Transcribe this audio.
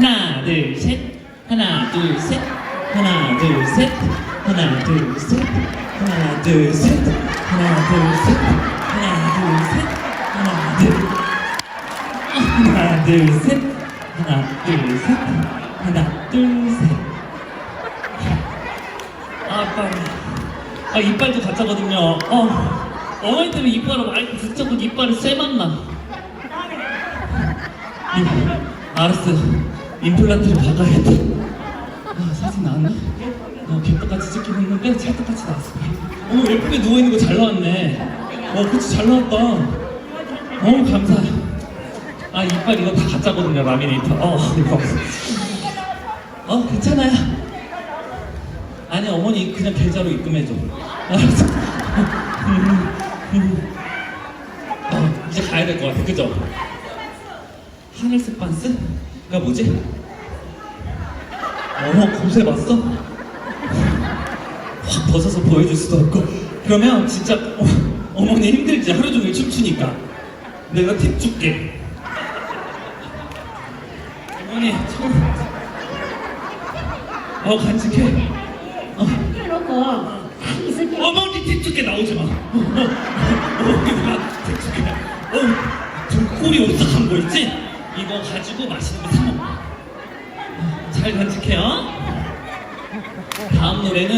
하나, 둘, 셋. 하나, 둘, 셋. 하나, 둘, 셋. 하나, 둘, 셋. 하나, 둘, 셋. 하나, 둘, 셋. 하나, 둘, 셋. 하나, 둘. 셋. 하나, 둘, 셋. 하나, 둘, 셋. 아, 아빠. 아, 이빨도 가짜거든요. 어. 어머니 때문에 이빨을 많이 붙잡고 이빨을 쎄만나. 알았어. 임플란트를 박아야겠다. 아, 사진 나왔나? 어, 개떡같이 찍긴 했는데 찰떡같이 나왔어. 어머, 예쁘게 누워있는 거 잘 나왔네. 어, 그치, 잘 나왔다. 어, 감사. 아, 이빨 이거 다 가짜거든요, 라미네이터. 어, 이거. 어, 괜찮아요. 아니, 어머니 그냥 계좌로 입금해줘. 알았어. 어, 이제 가야 될 것 같아, 그죠? 하늘색 반스 가 뭐지? 어머 검색 봤어? 확 벗어서 보여줄 수도 없고 그러면 진짜 어, 어머니 힘들지 하루 종일 춤추니까 내가 팁 줄게 어머니 처음 어 간직해 어. 어머니 팁 줄게 나오지 마 어머니가 팁 줄게 어저 꼴이 오싹한 거 있지? 이거 가지고 맛있는 거 사 먹어. 잘 간직해요. 다음 노래는